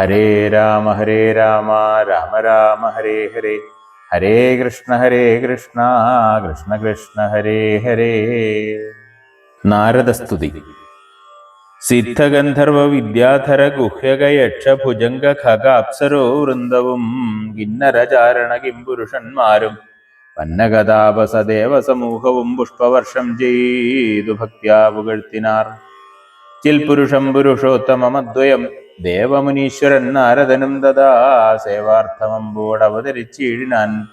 ഹരേ രാമ ഹരേ രാമ രാമ രാമ ഹരേ ഹരേ. ഹരേ കൃഷ്ണ ഹരേ കൃഷ്ണ കൃഷ്ണ കൃഷ്ണ ഹരേ ഹരേ. നാരദസ്തുതി. സിദ്ധഗന്ധർവ വിദ്യാധര ഗുഹ്യക യക്ഷ ഭുജംഗ ഖഗ അപ്സരോ വൃന്ദവും കിന്നരചാരണ കിംപുരുഷന്മാരും പന്നഗതാപസദേവ സമൂഹവും പുഷ്പവർഷം ചെയ്തു ഭക്ത്യാ പുകഴ്ത്തിനാർ ചിൽപുരുഷം പുരുഷോത്തമദ്വയം ദേവമുനീശ്വരൻ നാരദനും ദദാ സേവാർത്ഥമമ്പോടവതരിച്ചീഴിനാൻ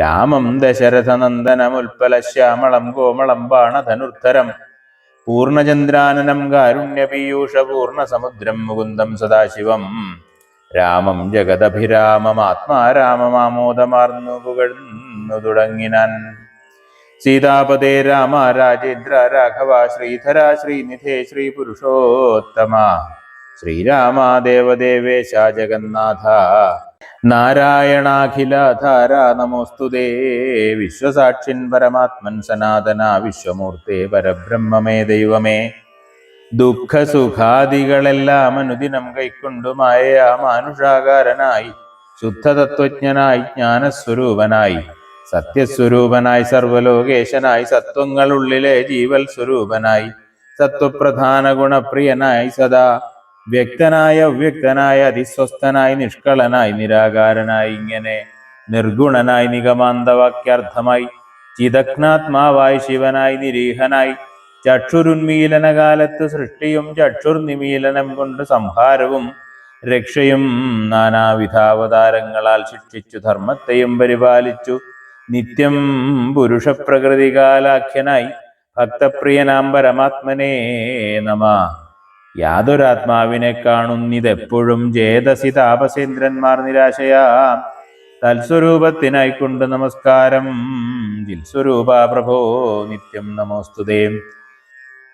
രാമം ദശരഥനന്ദനമുൽപ്പല ശ്യാമളം കോമളം ബാണധനുർദ്ധരം പൂർണചന്ദ്രാനനം കാരുണ്യപീയൂഷ പൂർണസമുദ്രം മുകുന്ദം സദാശിവം. രാമം ജഗദഭിരാമമാത്മാരാമമാമോദമാർന്നു പുകഴ്ന്നു തുടങ്ങിനാൻ. സീതാപതേ രാമ രാജേന്ദ്ര രാഘവ ശ്രീധര ശ്രീനിധേ ശ്രീപുരുഷോത്തമ ശ്രീരാമ ദേവദേവേശ ജഗന്നാഥ നാരായണാഖിലാധാര നമോസ്തുതേ വിശ്വസാക്ഷിൻ പരമാത്മൻ സനാതന വിശ്വമൂർത്തേ പരബ്രഹ്മമേ ദൈവമേ. ദുഃഖസുഖാദികളെല്ലാം അനുദിനം കൈക്കൊണ്ടുമായ മാനുഷാകാരനായി ശുദ്ധതത്വജ്ഞനായി ജ്ഞാനസ്വരൂപനായി. സത്യസ്വരൂപനായി സർവലോകേശനായി സത്വങ്ങളുള്ളിലെ ജീവൽ സ്വരൂപനായി സത്വപ്രധാന ഗുണപ്രിയനായി സദാ വ്യക്തനായ അവ്യക്തനായ അതിസ്വസ്ഥനായി നിഷ്കളനായി നിരാകാരനായി ഇങ്ങനെ നിർഗുണനായി നിഗമാന്തവാക്യാർത്ഥമായി ചിതജ്ഞാത്മാവായി ശിവനായി നിരീഹനായി ചക്ഷുരുന്മീലന കാലത്ത് സൃഷ്ടിയും ചക്ഷുർനിമീലനം കൊണ്ട് സംഹാരവും രക്ഷയും നാനാവിധാവതാരങ്ങളാൽ ശിക്ഷിച്ചു ധർമ്മത്തെയും പരിപാലിച്ചു നിത്യം പുരുഷപ്രകൃതികാലാഖ്യനായി ഭക്തപ്രിയനാം പരമാത്മനേ നമ. യാതൊരാത്മാവിനെ കാണുന്നിതെപ്പോഴും ജേതസി താപസേന്ദ്രന്മാർ നിരാശയാ. തൽസ്വരൂപത്തിനായിക്കൊണ്ട് നമസ്കാരം. ജിൽസ്വരൂപ പ്രഭോ നിത്യം നമോസ്തുതേ.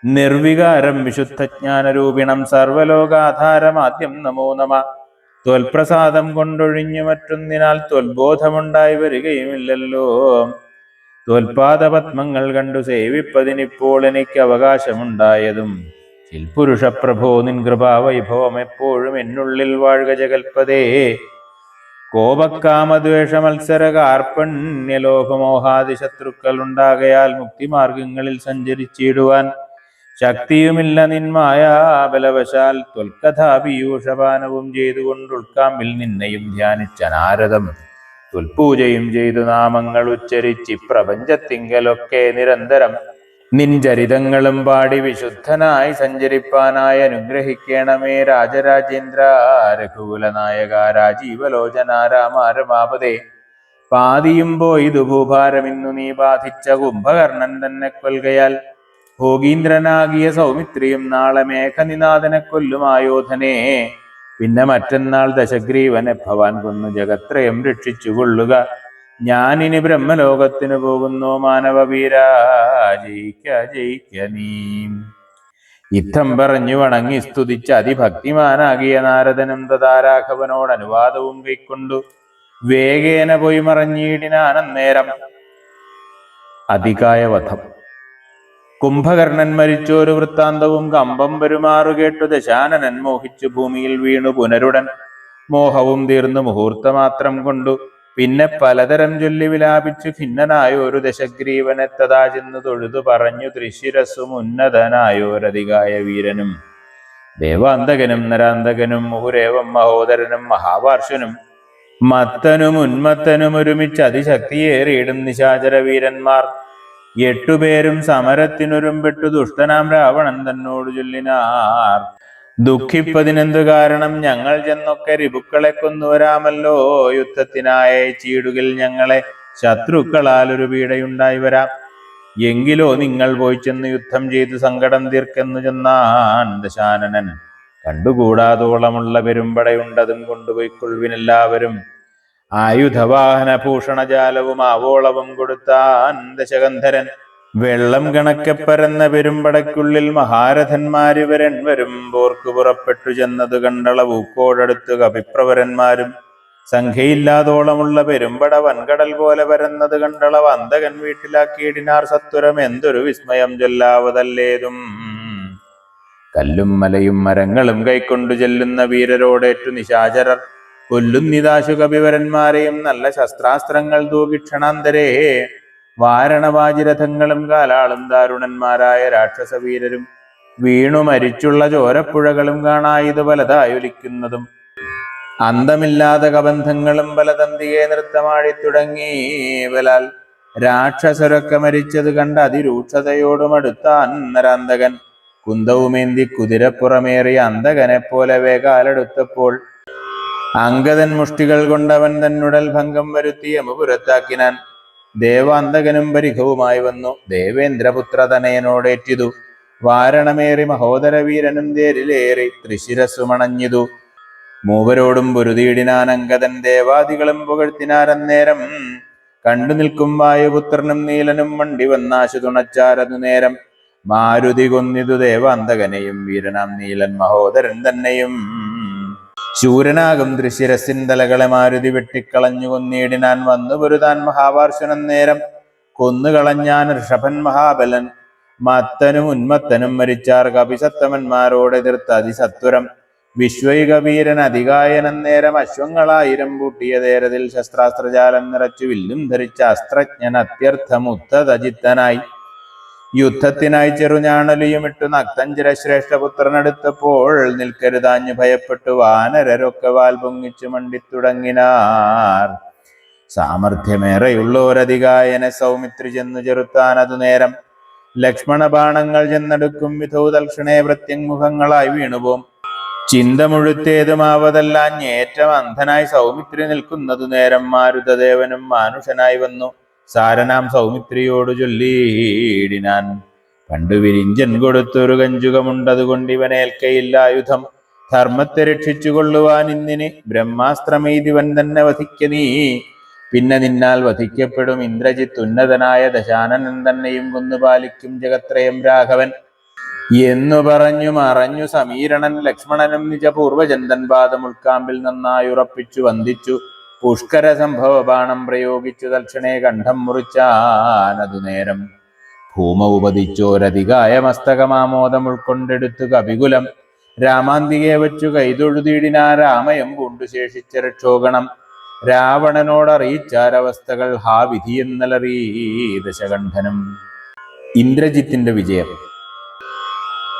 നിർവികാരം വിശുദ്ധജ്ഞാനരൂപിണം സർവലോകാധാരമാദ്യം നമോ നമ. ത്വൽപ്രസാദം കൊണ്ടൊഴിഞ്ഞു മറ്റൊന്നിനാൽ ത്വൽബോധമുണ്ടായി വരികയുമില്ലല്ലോ. ത്വൽപാദപത്മങ്ങൾ കണ്ടു സേവിപ്പതിനിപ്പോൾ എനിക്ക് അവകാശമുണ്ടായതും. ശിൽപുരുഷപ്രഭോ നിൻ കൃപാവൈഭവം എപ്പോഴും എന്നുള്ളിൽ വാഴുക ജഗൽപതേ. കോപക്കാമദ്വേഷ മത്സര കാർപ്പണ്യലോഭമോഹാദി ശത്രുക്കൾ ഉണ്ടാകയാൽ മുക്തിമാർഗങ്ങളിൽ സഞ്ചരിച്ചിടുവാൻ ശക്തിയുമില്ല നിന്മായ ബലവശാൽ ത്വൽക്കഥാപീയൂഷപാനവും ചെയ്തുകൊണ്ട് ഉൾക്കാമ്പിൽ നിന്നെയും ധ്യാനിച്ച നാരദം. ത്വൽപൂജയും ചെയ്തു നാമങ്ങൾ ഉച്ചരിച്ച് പ്രപഞ്ചത്തിങ്കലൊക്കെ നിരന്തരം നിൻ ചരിതങ്ങളും പാടി വിശുദ്ധനായി സഞ്ചരിപ്പാനായി അനുഗ്രഹിക്കണമേ രാജരാജേന്ദ്ര. രഘുകുലനായക രാജീവലോചന രാമാരമാപതേ. പാതിയും പോയി ദുഭൂഭാരമിന്നു നീ ബാധിച്ച കുംഭകർണൻ തന്നെ കൊൽകയാൽ ഭോഗീന്ദ്രനാകിയ സൗമിത്രിയും നാളെ മേഘനിനാഥനെ കൊല്ലും ആയോധനെ. പിന്നെ മറ്റന്നാൾ ദശഗ്രീവനെ ഭവാൻ കൊന്നു ജഗത്രയം രക്ഷിച്ചുകൊള്ളുക ഞാനിനി ബ്രഹ്മലോകത്തിന് പോകുന്നു മാനവവീര ജയിക്ക നീ. യുദ്ധം പറഞ്ഞു വണങ്ങി സ്തുതിച്ച് അതിഭക്തിമാനാകിയ നാരദനും തഥാരാഘവനോട് അനുവാദവും കൈക്കൊണ്ടു വേഗേന പോയി മറഞ്ഞീടിനാനന്നേരം. അധികായ വധം കുംഭകർണൻ മരിച്ചൊരു വൃത്താന്തവും കമ്പം പെരുമാറു കേട്ടു ദശാനനൻ മോഹിച്ചു ഭൂമിയിൽ വീണു പുനരുടൻ. മോഹവും തീർന്നു മുഹൂർത്തമാത്രം കൊണ്ടു. പിന്നെ പലതരം ചൊല്ലി വിലാപിച്ചു ഖിന്നനായൊരു ദശഗ്രീവനെത്തതാ ദശഗ്രീവനെത്തതാചെന്ന് തൊഴുതു പറഞ്ഞു ത്രിശിരസും ഉന്നതനായോരധികായ വീരനും. ദേവാന്തകനും നരാന്തകനും മുഹുരേവം മഹോദരനും മഹാപാർശ്വനും മത്തനും ഉന്മത്തനും ഒരുമിച്ച് അതിശക്തിയേറിയിടും നിശാചര വീരന്മാർ എട്ടുപേരും സമരത്തിനൊരുമ്പെട്ടു ദുഷ്ടനാം രാവണൻ തന്നോട് ചൊല്ലിനാർ. ദുഃഖിപ്പതിനെന്തു കാരണം? ഞങ്ങൾ ചെന്നൊക്കെ രിപുക്കളെ കൊന്നുവരാമല്ലോ യുദ്ധത്തിനായ ചീടുകിൽ ഞങ്ങളെ ശത്രുക്കളാൽ ഒരു പീഡയുണ്ടായി വരാം. എങ്കിലോ നിങ്ങൾ പോയി ചെന്ന് യുദ്ധം ചെയ്ത് സങ്കടം തീർക്കെന്നു ചെന്നാൻ കണ്ടുകൂടാതോളമുള്ള പെരുമ്പടയുണ്ടതും കൊണ്ടുപോയിക്കൊള്ളുവിനെല്ലാവരും ആയുധവാഹന ഭൂഷണജാലവും ആവോളവും കൊടുത്താൻ ദശകന്ധരൻ. വെള്ളം കണക്കെ പരന്ന പെരുമ്പടയ്ക്കുള്ളിൽ മഹാരഥന്മാരിവരൻ വരും പോർക്കു പുറപ്പെട്ടു ചെന്നത് കണ്ടളവൂക്കോടടുത്ത് കപിപ്രവരന്മാരും. സംഖ്യയില്ലാതോളമുള്ള പെരുമ്പട വൻകടൽ പോലെ പരന്നത് കണ്ടളവ് വന്തകൻ വീട്ടിലാക്കിയിടിനാർ സത്വരം എന്തൊരു വിസ്മയം ചൊല്ലാവതല്ലേതും. കല്ലും മലയും മരങ്ങളും കൈക്കൊണ്ടു ചെല്ലുന്ന വീരരോടേറ്റു നിശാചരർ. കൊല്ലുന്നിതാശു കവിവരന്മാരെയും നല്ല ശസ്ത്രാസ്ത്രങ്ങൾ തൂകിക്ഷണാന്തരേ വാരണവാജിരഥങ്ങളും കാലാളും ദാരുണന്മാരായ രാക്ഷസവീരരും വീണു മരിച്ചുള്ള ചോരപ്പുഴകളും കാണായത് പലതായൊലിക്കുന്നതും അന്തമില്ലാതെ കബന്ധങ്ങളും ബലതന്തിയെ നൃത്തമാടി തുടങ്ങി ബലാൽ രാക്ഷസരൊക്കെ മരിച്ചത് കണ്ട് അതിരൂക്ഷതയോടും അടുത്ത അന്നരാന്തകൻ കുന്തവുമേന്തി കുതിരപ്പുറമേറിയ അന്തകനെ പോലെ വേകാലെടുത്തപ്പോൾ അങ്കദൻ മുഷ്ടികൾ കൊണ്ടവൻ തന്നുടൽ ഭംഗം വരുത്തിയ മുപുരത്താക്കിനാൻ ദേവാന്തകനും പരിഘവുമായി വന്നു. ദേവേന്ദ്രപുത്ര തനയനോടേറ്റിതു. വാരണമേറി മഹോദരവീരനും തേരിലേറി തൃശിരസുമണഞ്ഞിതു മൂവരോടും പൊരുതിയിടിനാൻ അംഗതൻ ദേവാദികളും പുകഴ്ത്തിനാരന്നേരം കണ്ടു നിൽക്കും വായുപുത്രനും നീലനും വണ്ടി വന്നാശു തുണച്ചാരതു നേരം. മാരുതി കൊന്നിതു ദേവാന്തകനെയും വീരനാം നീലൻ മഹോദരൻ തന്നെയും. ശൂരനാകും ദൃശ്യരസിന്തലകളെ മാരുതി വെട്ടിക്കളഞ്ഞു കൊന്നിടിനാൻ വന്നു പൊരുതാൻ മഹാപാർശ്വനം നേരം. കൊന്നുകളഞ്ഞാൻ ഋഷഭൻ മഹാബലൻ മത്തനും ഉന്മത്തനും മരിച്ചാർ കപിസത്തമന്മാരോട് എതിർത്ത് അതിസത്വരം വിശ്വൈകവീരൻ അധികായനം നേരം അശ്വങ്ങളായിരം പൂട്ടിയ നേരത്തിൽ ശസ്ത്രാസ്ത്രജാലം നിറച്ചു വില്ലും ധരിച്ച അസ്ത്രജ്ഞൻ അത്യർത്ഥമുത്തതജിത്തനായി യുദ്ധത്തിനായി ചെറുഞാണലിയുമിട്ടു നക്തഞ്ചര ശ്രേഷ്ഠപുത്രനെടുത്തപ്പോൾ നിൽക്കരുതാഞ്ഞു ഭയപ്പെട്ടു വാനരരൊക്കെ വാൽ പൊങ്ങിച്ചു മണ്ടിത്തുടങ്ങിനാർ. സാമർഥ്യമേറെയുള്ളോരധികായനെ സൗമിത്രി ചെന്നു ചെറുത്താൻ അതു നേരം. ലക്ഷ്മണ ബാണങ്ങൾ ചെന്നെടുക്കും വിധൗ തൽക്ഷണേ പ്രത്യങ്മുഖങ്ങളായി വീണുപോം. ചിന്ത മുഴുത്തേതുമാവതല്ലാഞ്ഞേറ്റം അന്ധനായി സൗമിത്രി നിൽക്കുന്നതു നേരം മാരുതദേവനും മാനുഷനായി വന്നു. സാരനാം സൗമിത്രിയോട് ചൊല്ലിയിടിനാൻ. പണ്ടു വിരിഞ്ചൻ കൊടുത്തൊരു കഞ്ചുകമുണ്ടതുകൊണ്ട് ഇവനേൽക്കയില്ല ആയുധം ധർമ്മത്തെ രക്ഷിച്ചു കൊള്ളുവാൻ ഇന്നിന് ബ്രഹ്മാസ്ത്രമെയ്തിവൻ തന്നെ വധിക്ക നീ. പിന്നെ നിന്നാൽ വധിക്കപ്പെടും ഇന്ദ്രജിത്ത് ഉന്നതനായ ദശാനനൻ തന്നെയും കൊന്നുപാലിക്കും ജഗത്രയം രാഘവൻ. എന്നു പറഞ്ഞു മറഞ്ഞു സമീരണൻ ലക്ഷ്മണനും നിജപൂർവചന്ദൻ പാദം ഉൾക്കാമ്പിൽ നന്നായി ഉറപ്പിച്ചു വന്ദിച്ചു. പുഷ്കര സംഭവ ബാണം പ്രയോഗിച്ചു തൽക്ഷണേ കണ്ഠം മുറിച്ചാനതു നേരം. ഭൂമ ഉപതിച്ചോരധികായ മസ്തകമാമോദം ഉൾക്കൊണ്ടെടുത്തു കവികുലം രാമാന്തികെ വച്ചു കൈതൊഴുതിയിടിനാ രാമയം പൂണ്ടു ശേഷിച്ച രക്ഷോഗണം. രാവണനോടറിയിച്ചാരവസ്ഥകൾ ഹാ വിധിയെന്നലറി ദശകണ്ഠനും. ഇന്ദ്രജിത്തിന്റെ വിജയം.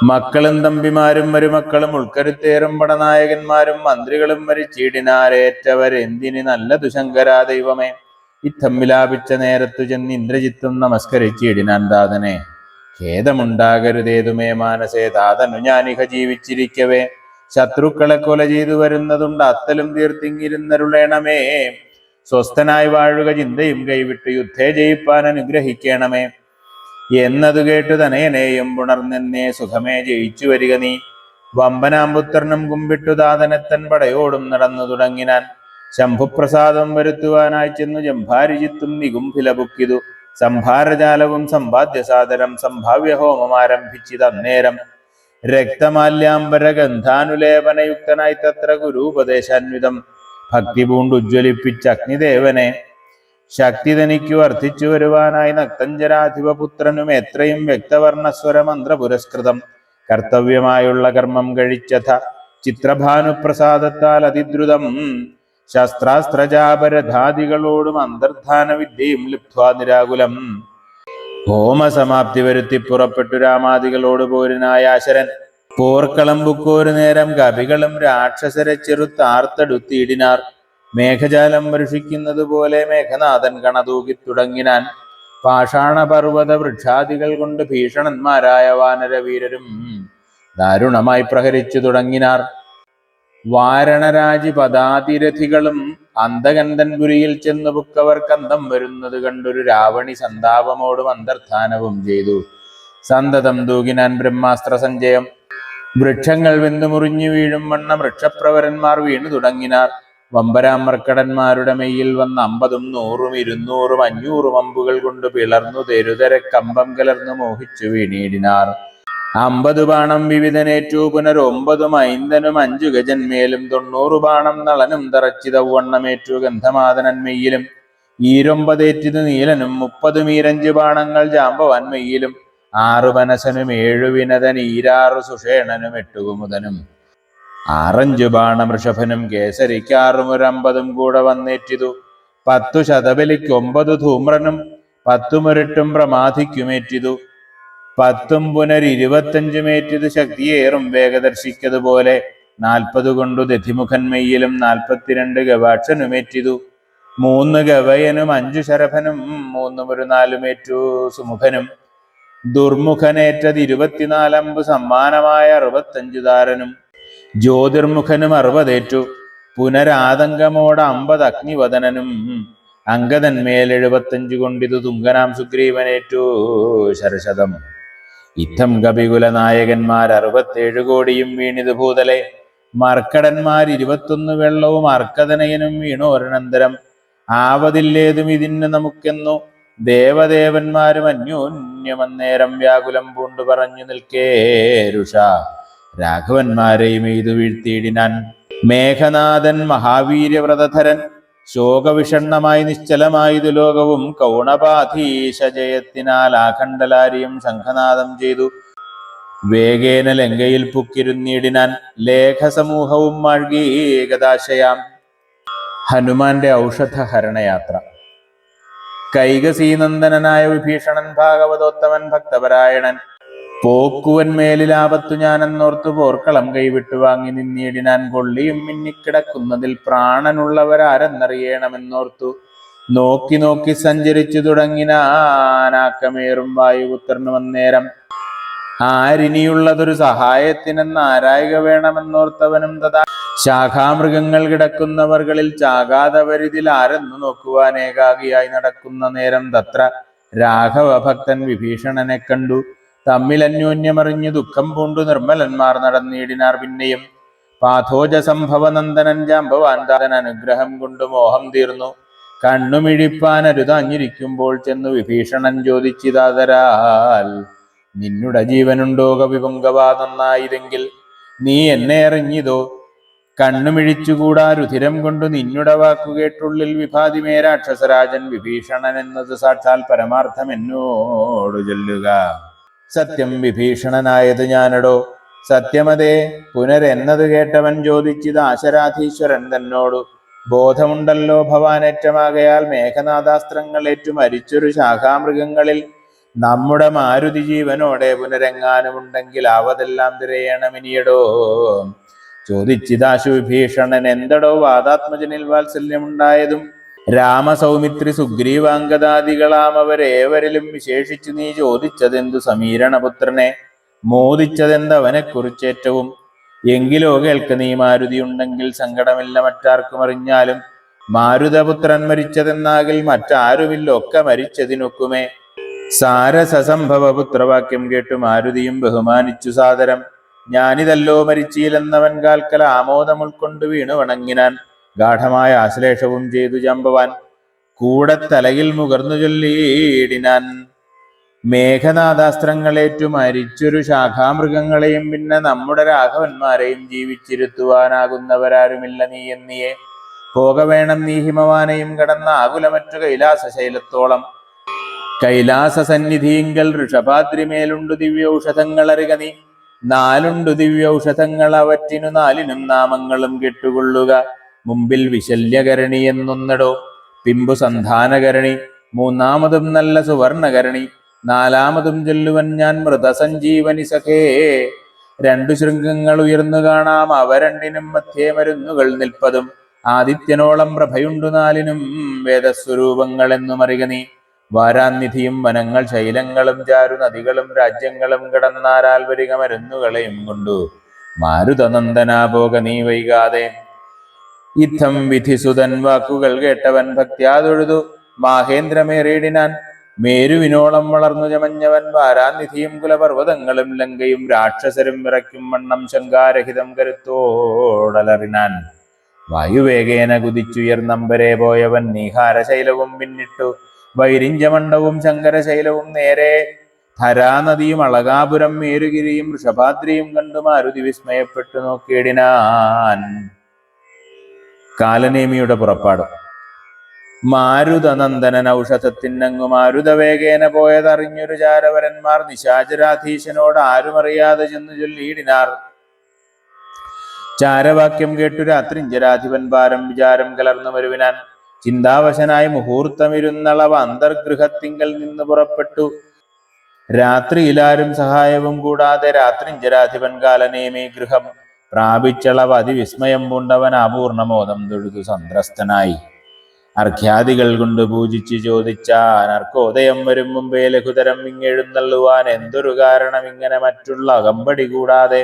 മക്കളും തമ്പിമാരും മരുമക്കളും ഉൾക്കരുത്തേറും പടനായകന്മാരും മന്ത്രികളും മരിച്ചിടിനാരേറ്റവരെന്തിന് നല്ല ദുശങ്കരാ ദൈവമേ? ഇത്തം വിലാപിച്ച നേരത്തു ചെന്ന് ഇന്ദ്രജിത്തും നമസ്കരിച്ചിടിനാൻ താതനെ ഖേദമുണ്ടാകരുതേതുമേ മാനസേ താതനു ഞാനിഹ ജീവിച്ചിരിക്കവേ. ശത്രുക്കളെ കൊല ചെയ്തു വരുന്നതുണ്ട് അത്തലും തീർത്തിങ്ങിരുന്നരുളേണമേ. സ്വസ്ഥനായി വാഴുക ചിന്തയും കൈവിട്ട് യുദ്ധേ ജയിപ്പാൻ അനുഗ്രഹിക്കണമേ. എന്നതു കേട്ടു തനയനെയും പുണർന്നെന്നെ സുഖമേ ജയിച്ചു വരിക നീ. വമ്പനാമ്പുത്രനും കുമ്പിട്ടു ദാതനത്തൻ പടയോടും നടന്നു തുടങ്ങിനാൻ. ശംഭുപ്രസാദം വരുത്തുവാനായി ചെന്നു ജംഭാരിജിത്തും നികുംഭിലപുക്കിതു സംഭാരജാലവും സമ്പാദ്യസാദരം സംഭാവ്യ ഹോമം ആരംഭിച്ചിതന്നേരം രക്തമാല്യാംബര ഗന്ധാനുലേപനയുക്തനായി തത്ര ഗുരുപദേശാന്വിതം. ഭക്തി പൂണ്ടുജ്വലിപ്പിച്ച അഗ്നിദേവനെ ശക്തി തനിക്കു വർദ്ധിച്ചു വരുവാനായി നക്തഞ്ചരാധിപപുത്രനും എത്രയും വ്യക്തവർണസ്വര പുരസ്കൃതം കർത്തവ്യമായുള്ള കർമ്മം കഴിച്ചഥ ചിത്രഭാനുപ്രസാദത്താൽ അതിദ്രുതം. ശസ്ത്രാസ്ത്രജാപരധാദികളോടും അന്തർധാന വിദ്യയും ലിപ്വാ നിരാകുലം. ഹോമസമാപ്തി വരുത്തി പുറപ്പെട്ടു രാമാദികളോട് പോരിനായ ആശരൻ. പോർക്കളം ബുക്കോരു നേരം കവികളും രാക്ഷസരെ ചെറുത്താർത്തെടുത്തിയിടിനാർ മേഘജാലം വർഷിക്കുന്നത് പോലെ മേഘനാഥൻ കണതൂക്കി തുടങ്ങിനാൻ പാഷാണപർവത വൃക്ഷാദികൾ കൊണ്ട് ഭീഷണന്മാരായ വാനരവീരരും ദാരുണമായി പ്രഹരിച്ചു തുടങ്ങിനാർ. വാരണരാജി പദാതിരഥികളും അന്തകന്തൻപുരിയിൽ ചെന്നു പുക്കവർ കന്തം വരുന്നത് കണ്ടൊരു രാവണി സന്താപമോടും അന്തർധാനവും ചെയ്തു. സന്തതം തൂകിനാൻ ബ്രഹ്മാസ്ത്ര സഞ്ചയം. വൃക്ഷങ്ങൾ വെന്തു മുറിഞ്ഞു വീഴും വണ്ണം വൃക്ഷപ്രവരന്മാർ വീണു തുടങ്ങിനാർ. വമ്പരാമർക്കടന്മാരുടെ മെയ്യിൽ വന്ന അമ്പതും നൂറും ഇരുന്നൂറും അഞ്ഞൂറും അമ്പുകൾ കൊണ്ട് പിളർന്നു തെരുതര കമ്പം കലർന്നു മോഹിച്ചു വീണീടിനാർ. അമ്പത് ബാണം വിവിധനേറ്റു പുനരൊമ്പതും ഐന്ദനും അഞ്ചു ഗജന്മേലും തൊണ്ണൂറ് ബാണം നളനും തറച്ചിതവണ്ണമേറ്റു ഗന്ധമാതനന്മയിലും ഈരൊമ്പതേറ്റിത് നീലനും മുപ്പത് മീരഞ്ച് ബാണങ്ങൾ ജാമ്പവാൻമെയ്യിലും ആറു വനസനും ഏഴു വിനതൻ ഈരാറു സുഷേണനും എട്ടുകുമുതനും. ആറഞ്ചു ബാണമൃഷഭനും കേസരിക്കാറും ഒരമ്പതും കൂടെ വന്നേറ്റിതു. പത്തു ശതബലിക്ക് ഒമ്പതു ധൂമ്രനും പത്തുമൊരിട്ടും പ്രമാധിക്കുമേറ്റിതു. പത്തും പുനരിരുപത്തഞ്ചുമേറ്റിത് ശക്തിയേറും വേഗദർശിക്കതുപോലെ നാൽപ്പത് കൊണ്ടു ദധിമുഖൻ മെയ്യിലും നാൽപ്പത്തിരണ്ട് ഗവാക്ഷനുമേറ്റിതു മൂന്ന് ഗവയനും അഞ്ചു ശരഭനും മൂന്നും ഒരു നാലുമേറ്റു സുമുഖനും. ദുർമുഖനേറ്റത് ഇരുപത്തിനാലമ്പ് സമ്മാനമായ അറുപത്തഞ്ചു താരനും. ജ്യോതിർമുഖനും അറുപതേറ്റു. പുനരാതങ്കമോട് അമ്പത് അഗ്നിവദനനും. അങ്കതന്മേൽ എഴുപത്തഞ്ചു കൊണ്ടിതു തുങ്കനാം സുഗ്രീവനേറ്റു ശരശതം. ഇത്തം കപികുല നായകന്മാർ അറുപത്തേഴു കോടിയും വീണിത് ഭൂതലെ. മർക്കടന്മാർ ഇരുപത്തൊന്ന് വെള്ളവും അർക്കതനയനും വീണു ഒരനന്തരം. ആവതില്ലേതും ഇതിന് നമുക്കെന്നു. ദേവദേവന്മാരും അന്യോന്യമന്നേരം വ്യാകുലം പൂണ്ടു പറഞ്ഞു നിൽക്കേ രുഷ രാഘവന്മാരെയും എയ്തു വീഴ്ത്തിയിടിനാൻ. മേഘനാഥൻ മഹാവീര്യവ്രതധരൻ ശോകവിഷണ്ണമായി നിശ്ചലമായതു ലോകവും കൗണപാധീശ ജയത്തിനാൽ ആഖണ്ഡലാരിയും ശംഖനാദം ചെയ്തു. വേഗേന ലങ്കയിൽ പുക്കിരുന്നിടിനാൻ ലേഖസമൂഹവും മാഴ്കി ഏകദാശയാം. ഹനുമാന്റെ ഔഷധഹരണയാത്ര. കൈകസീനന്ദനായ വിഭീഷണൻ ഭാഗവതോത്തമൻ ഭക്തപരായണൻ പോക്കുവൻ മേലിലാപത്തു ഞാനെന്നോർത്തു പോർക്കളം കൈവിട്ടു വാങ്ങി നിന്നിടിനാൻ കൊള്ളിയും മിന്നിക്കിടക്കുന്നതിൽ പ്രാണനുള്ളവരാരെന്നറിയണമെന്നോർത്തു. നോക്കി നോക്കി സഞ്ചരിച്ചു തുടങ്ങിനാനാക്കമേറും വായുപുത്രന് വന്നേരം. ആരിനിയുള്ളതൊരു സഹായത്തിനെന്ന് ആരായിക വേണമെന്നോർത്തവനും തഥാ ശാഖാമൃഗങ്ങൾ കിടക്കുന്നവർകളിൽ ചാകാതവരിതിൽ ആരെന്നു നോക്കുവാൻ ഏകാഗിയായി നടക്കുന്ന നേരം തത്ര രാഘവഭക്തൻ വിഭീഷണനെ കണ്ടു. തമ്മിൽ അന്യോന്യമറിഞ്ഞു ദുഃഖം പൂണ്ടു നിർമ്മലന്മാർ നടന്നിടിനാർ പിന്നെയും. പാഥോജ സംഭവനന്ദനൻ ജാമ്പവാൻ താതൻ അനുഗ്രഹം കൊണ്ട് മോഹം തീർന്നു. കണ്ണുമിഴിപ്പാൻ അരുതാഞ്ഞിരിക്കുമ്പോൾ ചെന്നു വിഭീഷണൻ ചോദിച്ചിതാതരാൽ നിന്നുടെ ജീവനുണ്ടോ കവിപുങ്കവാ നന്നായതെങ്കിൽ നീ എന്നെ അറിഞ്ഞിതോ? കണ്ണുമിഴിച്ചുകൂടാ രുധിരം കൊണ്ടു നിന്നുടെ വാക്കുകേട്ടുള്ളിൽ വിഭാതിമേ രാക്ഷസരാജൻ വിഭീഷണൻ എന്നത് സാക്ഷാൽ പരമാർത്ഥം എന്നോട് ചൊല്ലുക. സത്യം വിഭീഷണനായത് ഞാനടോ. സത്യമതേ പുനരെന്നത് കേട്ടവൻ ചോദിച്ചിത് ആശരാധീശ്വരൻ തന്നോടു. ബോധമുണ്ടല്ലോ ഭവാനേറ്റമാകയാൽ മേഘനാഥാസ്ത്രങ്ങളേറ്റു മരിച്ചൊരു ശാഖാമൃഗങ്ങളിൽ. നമ്മുടെ മാരുതി ജീവനോടെ പുനരെങ്ങാനുമുണ്ടെങ്കിൽ ആവതെല്ലാം തിരയണമിനിയടോ. ചോദിച്ചിതാശു വിഭീഷണൻ എന്തടോ വാദാത്മജനിൽ വാത്സല്യമുണ്ടായതും രാമസൗമിത്രി സുഗ്രീവാംഗദാദികളാം അവരേവരിലും വിശേഷിച്ചു നീ ചോദിച്ചതെന്തു സമീരണപുത്രനെ? മോദിച്ചതെന്തവനെ കുറിച്ചേറ്റവും എങ്കിലോ കേൾക്ക് നീ മാരുതി ഉണ്ടെങ്കിൽ സങ്കടമില്ല മറ്റാർക്കും അറിഞ്ഞാലും. മാരുതപുത്രൻ മരിച്ചതെന്നാകിൽ മറ്റാരുമില്ല ഒക്കെ മരിച്ചതിനൊക്കുമേ. സാരസസംഭവ പുത്രവാക്യം കേട്ടു മാരുതിയും ബഹുമാനിച്ചു സാദരം. ഞാനിതല്ലോ മരിച്ചില്ലെന്നവൻ കാൽക്കല ആമോദം ഉൾക്കൊണ്ട് വീണു വണങ്ങിനാൻ ഗാഠമായ ആശ്ലേഷവും ചെയ്തു ജാമ്പവാൻ കൂടെ തലയിൽ മുകർന്നു ചൊല്ലിയിടിനാൻ. മേഘനാഥാസ്ത്രങ്ങളേറ്റു മരിച്ചൊരു ശാഖാമൃഗങ്ങളെയും പിന്നെ നമ്മുടെ രാഘവന്മാരെയും ജീവിച്ചിരുത്തുവാനാകുന്നവരാരുമില്ല നീ എന്നിയെ. പോക വേണം നീ ഹിമവാനെയും കടന്ന ആകുലമറ്റു കൈലാസ ശൈലത്തോളം കൈലാസ സന്നിധിയിങ്കൽ ഋഷഭാദ്രിമേലുണ്ടു ദിവ്യൌഷധങ്ങൾ അറിക നീ. നാലുണ്ടു ദിവ്യൌഷധങ്ങൾ അവറ്റിനു നാലിനും നാമങ്ങളും കെട്ടുകൊള്ളുക. മുമ്പിൽ വിശല്യകരണി എന്നൊന്നടോ. പിമ്പു സന്ധാനകരണി മൂന്നാമതും നല്ല സുവർണകരണി നാലാമതും ചൊല്ലുവൻ ഞാൻ മൃതസഞ്ജീവനി സഖേ രണ്ടു ശൃംഗങ്ങൾ ഉയർന്നു കാണാം അവരണ്ടിനും മധ്യേ മരുന്നുകൾ നിൽപ്പതും. ആദിത്യനോളം പ്രഭയുണ്ടു നാലിനും വേദസ്വരൂപങ്ങൾ എന്നും അറിക നീ. വാരാനിധിയും വനങ്ങൾ ശൈലങ്ങളും ചാരു നദികളും രാജ്യങ്ങളും കിടന്നാരാൽ വരിക മരുന്നുകളെയും കൊണ്ടു. മാരുതനന്ദനാ പോക നീ വൈകാതെ. ഇത്തം വിധിസുതൻ വാക്കുകൾ കേട്ടവൻ ഭക്തിയാതൊഴുതു മാഹേന്ദ്രമേറിയിടിനാൻ മേരുവിനോളം വളർന്നു ചമഞ്ഞവൻ വാരാനിധിയും കുലപർവതങ്ങളും ലങ്കയും രാക്ഷസരും വിറയ്ക്കും വണ്ണം ശങ്കാരഹിതം കരുത്തോടലറിനാൻ. വായുവേഗേന കുതിച്ചുയർന്നമ്പരെ പോയവൻ നീഹാരശൈലവും പിന്നിട്ടു. വൈരിഞ്ചമണ്ഡവും ശങ്കരശൈലവും നേരെ. ധരാനദിയും അളകാപുരം മേരുഗിരിയും ഋഷഭാദ്രിയും കണ്ടു മാരുതി വിസ്മയപ്പെട്ടു നോക്കിയിടിനാൻ. കാലനേമിയുടെ പുറപ്പാട്. മാരുതനന്ദനൻ ഔഷധത്തിനങ്ങു മാരുതവേഗേന പോയതറിഞ്ഞൊരു ചാരവരന്മാർ നിശാചരാധീശനോട് ആരുമറിയാതെ ചെന്നു ചൊല്ലിയിടിനാർ. ചാരവാക്യം കേട്ടു രാത്രിഞ്ചരാധിപൻ ഭാരം വിചാരം കലർന്നു വരുവിനാൻ ചിന്താവശനായി മുഹൂർത്തമിരുന്നളവ അന്തർഗൃഹത്തിങ്കൽ നിന്ന് പുറപ്പെട്ടു. രാത്രിയിലാരും സഹായവും കൂടാതെ രാത്രിഞ്ചരാധിപൻ കാലനേമി ഗൃഹം. പ്രാപിച്ചളവ് അതിവിസ്മയം പൂണ്ടവൻ അപൂർണമോദം തൊഴുതു സന്ത്രസ്തനായി അർഘ്യാദികൾ കൊണ്ട് പൂജിച്ച് ചോദിച്ചാൻ അർക്കോദയം വരും മുമ്പേ ലഘുതരം ഇങ്ങെഴുന്നള്ളുവാൻ എന്തൊരു കാരണം ഇങ്ങനെ മറ്റുള്ള അകമ്പടി കൂടാതെ?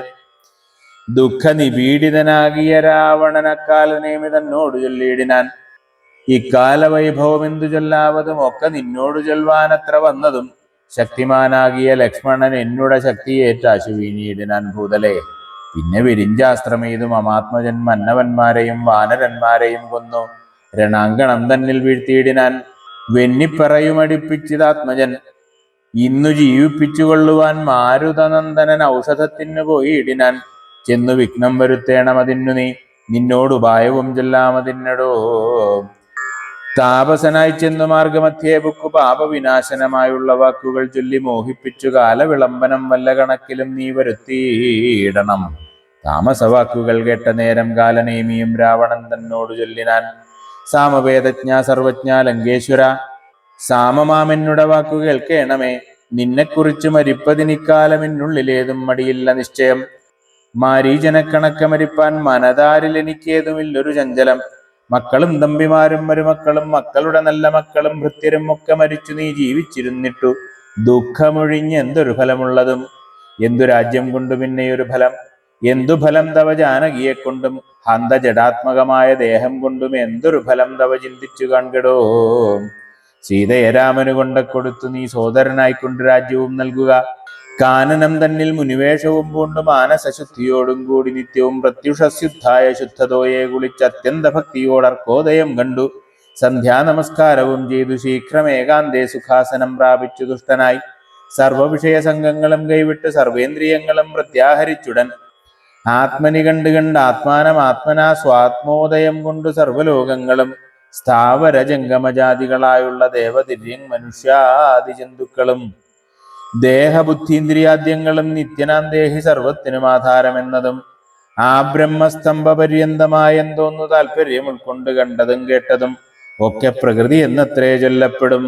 ദുഃഖ നിപീഡിതനാകിയ രാവണനക്കാലനേമി തന്നോട് ചൊല്ലിയിടിനാൻ. ഇക്കാല വൈഭവം എന്തു ചൊല്ലാവതും ഒക്കെ നിന്നോട് ചൊൽവാനത്ര വന്നതും ശക്തിമാനാകിയ ലക്ഷ്മണൻ എന്നുടെ ശക്തിയേറ്റാശു വീണിയിടിനാൻ ഭൂതലെ. പിന്നെ വിരിഞ്ചാസ്ത്രമേതും അമാത്മജൻ മന്നവന്മാരെയും വാനരന്മാരെയും കൊന്നു. രണാങ്കണം തന്നിൽ വീഴ്ത്തിയിടിനാൻ വെന്നിപ്പറയുമടിപ്പിച്ചിതാത്മജൻ ഇന്നു ജീവിപ്പിച്ചുകൊള്ളുവാൻ മാരുതനന്ദനൻ ഔഷധത്തിന് പോയിടിനാൻ. ചെന്നു വിഘ്നം വരുത്തേണമതിന്നു നീ. നിന്നോട് ഉപായവും ചൊല്ലാമതിന്നടോ താപസനായി ചെന്നു മാർഗമധ്യേ ബുക്കു പാപവിനാശനമായുള്ള വാക്കുകൾ ചൊല്ലി മോഹിപ്പിച്ചു കാലവിളംബനം വല്ല കണക്കിലും നീ വരുത്തിയിടണം. താമസവാക്കുകൾ കേട്ട നേരം കാലനേമിയും രാവണൻ തന്നോട് ചൊല്ലിനാൻ. സാമവേദജ്ഞ സർവജ്ഞ ലങ്കേശ്വര സാമമാമെന്നുടെ വാക്കു കേൾക്കേണമേ നിന്നെക്കുറിച്ച് മരിപ്പതിനിക്കാലമെന്നുള്ളിലേതും മടിയില്ല നിശ്ചയം. മാരീജനക്കണക്ക മരിപ്പാൻ മനതാരിൽ എനിക്കേതുമില്ലൊരു ചഞ്ചലം. മക്കളും തമ്പിമാരും മരുമക്കളും മക്കളുടെ നല്ല മക്കളും ഭൃത്യരും ഒക്കെ മരിച്ചു. നീ ജീവിച്ചിരുന്നിട്ടു ദുഃഖമൊഴിഞ്ഞ് എന്തൊരു ഫലമുള്ളതും? എന്തു രാജ്യം കൊണ്ടു പിന്നെയൊരു ഫലം? എന്തു ഫലം തവ ജാനകിയെ കൊണ്ടും? ഹന്തജടാത്മകമായ ദേഹം കൊണ്ടും എന്തൊരു ഫലം തവ ചിന്തിച്ചു കാൺകടോ? സീതയെ രാമനു കൊണ്ട കൊടുത്തു. നീ സോദരനായിക്കൊണ്ട് രാജ്യവും നൽകുക. കാനനം തന്നിൽ മുനിവേഷവും പൂണ്ട് മാനസശുദ്ധിയോടും കൂടി നിത്യവും പ്രത്യുഷസ്യുദ്ധായ ശുദ്ധതോയെ കുളിച്ച് അത്യന്ത ഭക്തിയോടർക്കോദയം കണ്ടു. സന്ധ്യാ നമസ്കാരവും ചെയ്തു ശീഘ്രം ഏകാന്തേ സുഖാസനം പ്രാപിച്ചു ദുഷ്ടനായി. സർവവിഷയ സംഘങ്ങളും കൈവിട്ട് സർവേന്ദ്രിയങ്ങളും പ്രത്യാഹരിച്ചുടൻ. ആത്മനി കണ്ട് കണ്ട് ആത്മാനം ആത്മനാ സ്വാത്മോദയം കൊണ്ട് സർവലോകങ്ങളും. സ്ഥാവര ജംഗമജാതികളായുള്ള ദേവതിര്യങ് മനുഷ്യാദി ജന്തുക്കളും ദേഹബുദ്ധീന്ദ്രിയാദ്യങ്ങളും നിത്യനാം ദേഹി സർവത്തിനും ആധാരമെന്നതും ആ ബ്രഹ്മസ്തംഭ പര്യന്തമായെന്തോന്നു താല്പര്യം ഉൾക്കൊണ്ട് കണ്ടതും കേട്ടതും ഒക്കെ പ്രകൃതി എന്നത്രേ ചൊല്ലപ്പെടും.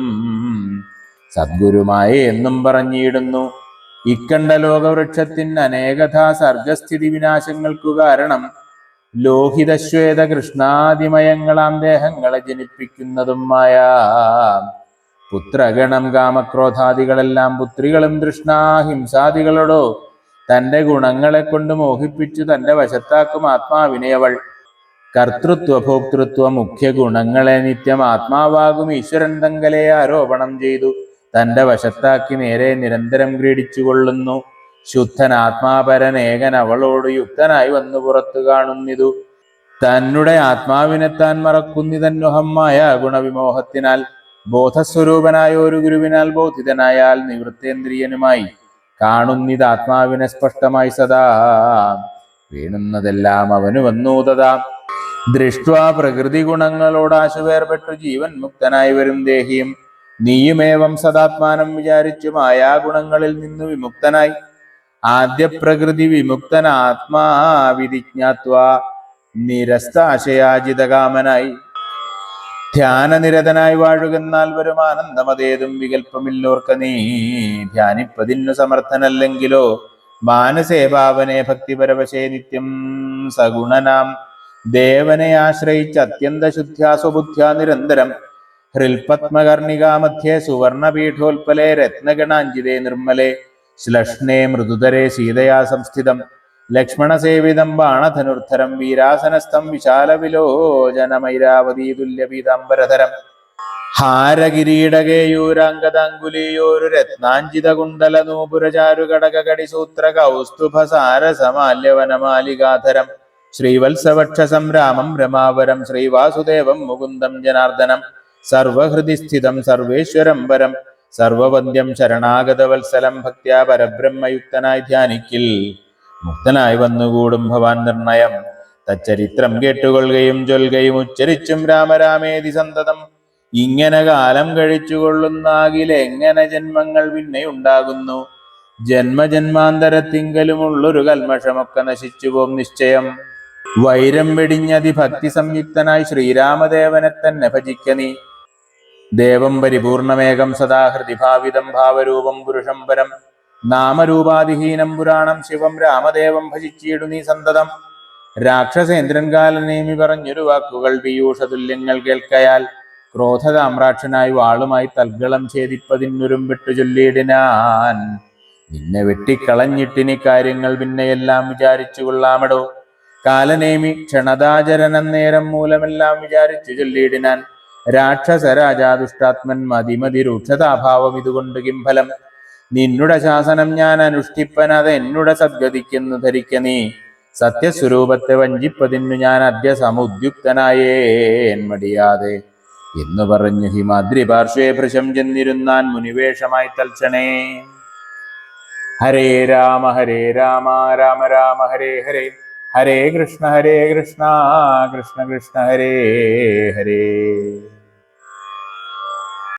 സദ്ഗുരുമായി എന്നും പറഞ്ഞിടുന്നു. ഇക്കണ്ട ലോകവൃക്ഷത്തിന് അനേകഥാ സർഗസ്ഥിതി വിനാശങ്ങൾക്കു കാരണം ലോഹിതശ്വേത കൃഷ്ണാതിമയങ്ങളാം ദേഹങ്ങളെ ജനിപ്പിക്കുന്നതും മായ പുത്രഗണം കാമക്രോധാദികളെല്ലാം പുത്രികളും തൃഷ്ണാഹിംസാദികളോടോ തന്റെ ഗുണങ്ങളെ കൊണ്ട് മോഹിപ്പിച്ചു തന്റെ വശത്താക്കും ആത്മാവിനെ അവൾ കർത്തൃത്വ ഭോക്തൃത്വ മുഖ്യ ഗുണങ്ങളെ നിത്യം ആത്മാവാകും ഈശ്വരൻ തങ്കലെ ആരോപണം ചെയ്തു. തന്റെ വശത്താക്കി നേരെ നിരന്തരം ക്രീഡിച്ചുകൊള്ളുന്നു ശുദ്ധൻ ആത്മാപരൻ ഏകൻ അവളോട് യുക്തനായി വന്നു പുറത്തു കാണുന്നിതു. തന്നെ ആത്മാവിനെ താൻ മറക്കുന്നിതന്നുഹമായ ഗുണവിമോഹത്തിനാൽ ബോധസ്വരൂപനായ ഒരു ഗുരുവിനാൽ ബോധിതനായാൽ നിവൃത്തേന്ദ്രിയനുമായി കാണുന്നിത് ആത്മാവിനെ സ്പഷ്ടമായി സദാ. വീണുന്നതെല്ലാം അവന് വന്നു തഥാ. ദൃഷ്ട്വാ പ്രകൃതി ഗുണങ്ങളോട് ആശുവേർപ്പെട്ടു ജീവൻ മുക്തനായി വരും ദേഹിയും നീയുമേവം സദാത്മാനം വിചാരിച്ചു മായാഗുണങ്ങളിൽ നിന്ന് വിമുക്തനായി. ആദ്യ പ്രകൃതി വിമുക്തനാത്മാവിധിജ്ഞാത്വ നിരസ്താശയാജിതകാമനായി. ധ്യാനനിരതനായി വാഴുകന്നാൽ വരും ആനന്ദമതേതും വികല്പമില്ലോർക്ക നീ. ധ്യാനിപ്പതിന്നു സമർത്ഥനല്ലെങ്കിലോ മാനസേ ഭാവനെ ഭക്തിപരവശേ നിത്യം സഗുണനാം. ദേവനെ ആശ്രയിച്ച് അത്യന്ത ശുദ്ധ്യാ സ്വബുദ്ധ്യാ നിരന്തരം ഹൃൽപത്മകർണികാമധ്യേ സുവർണപീഠോൽപ്പലേ രത്നഗണാഞ്ജിതേ നിർമ്മലേ. ശ്ലഷ്ണേ മൃദുതരേ സീതയാ സംസ്ഥിതം. ലക്ഷ്മണസേവിതം ബാണധനുർധരം വീരാസനസ്ഥം വിശാലവിലോചനമൈരാവതീ തുല്യപീതാംബരധരം ഹാരകിരീടകേയൂരാംഗദാങ്കുലീയോരു രത്നാഞ്ജിത കുണ്ടല നൂപുരചാരുകടകടിസൂത്ര കടകടി സൂത്ര കൗസ്തുഭ സാരസമാല്യവനമാലികാധരം ശ്രീവത്സവക്ഷ സംരാമം രമാവരം ശ്രീവാസുദേവം മുകുന്ദം ജനാർദ്ദനം. സർവഹൃദി സ്ഥിതം സർവേശ്വരം വരം സർവവന്ദ്യം ശരണാഗതവത്സലം ഭക്ത്യാ പരബ്രഹ്മയുക്തനായി ധ്യാനിക്കിൽ. മുക്തനായി വന്നുകൂടും ഭവാൻ നിർണയം. തച്ചരിത്രം കേട്ടുകൊള്ളുകയും ചൊൽകയും ഉച്ചരിച്ചും രാമരാമേതി സന്തതം. ഇങ്ങനെ കാലം കഴിച്ചുകൊള്ളുന്നാകിലെങ്ങനെ ജന്മങ്ങൾ പിന്നെ ഉണ്ടാകുന്നു ജന്മജന്മാന്തരത്തിങ്കലുമുള്ളൊരു കൽമഷമൊക്കെ നശിച്ചു പോം നിശ്ചയം. വൈരം വെടിഞ്ഞതി ഭക്തി സംയുക്തനായി ശ്രീരാമദേവനെ തന്നെ ഭജിക്ക നീ. ദേവം പരിപൂർണമേകം സദാ ഹൃതിഭാവിതം ഭാവരൂപം പുരുഷം പരം നാമരൂപാധിഹീനം പുരാണം ശിവം രാമദേവം ഭജിച്ചിടു നീ സന്തതം. രാക്ഷസേന്ദ്രൻ കാലനേമി പറഞ്ഞൊരു വാക്കുകൾ പീയൂഷതുല്യങ്ങൾ കേൾക്കയാൽ ക്രോധതാമ്രാക്ഷനായി വാളുമായി തൽഗളം ഛേദിപ്പതിന്നുരും വിട്ടു ചൊല്ലിയിടിനാൻ. നിന്നെ വെട്ടിക്കളഞ്ഞിട്ടിനി കാര്യങ്ങൾ പിന്നെയെല്ലാം വിചാരിച്ചു കൊള്ളാമടോ. കാലനേമി ക്ഷണതാചരണം നേരം മൂലമെല്ലാം വിചാരിച്ചു ചൊല്ലിയിടിനാൻ. രാക്ഷസ രാജാദുഷ്ടാത്മൻ മതിമതി രൂക്ഷതാഭാവം ഇതുകൊണ്ട് കിംഫലം നിന്നുടെ ശാസനം ഞാൻ അനുഷ്ഠിപ്പനത് എന്നുടെ സദ്ഗതിക്കെന്ന് ധരിക്ക നീ. സത്യസ്വരൂപത്തെ വഞ്ചിപ്പതിനു ഞാൻ അദ്യ സമുദ്യുക്തനായേൻ മടിയാതെ എന്നു പറഞ്ഞു ഹിമാദ്രി പാർശ്വേ ഭൃശം ചെന്നിരുന്നാൻ മുനിവേഷമായി തൽക്ഷണേ. ഹരേ രാമ ഹരേ രാമ രാമ രാമ ഹരേ ഹരേ. ഹരേ കൃഷ്ണ ഹരേ കൃഷ്ണ കൃഷ്ണ കൃഷ്ണ ഹരേ ഹരേ.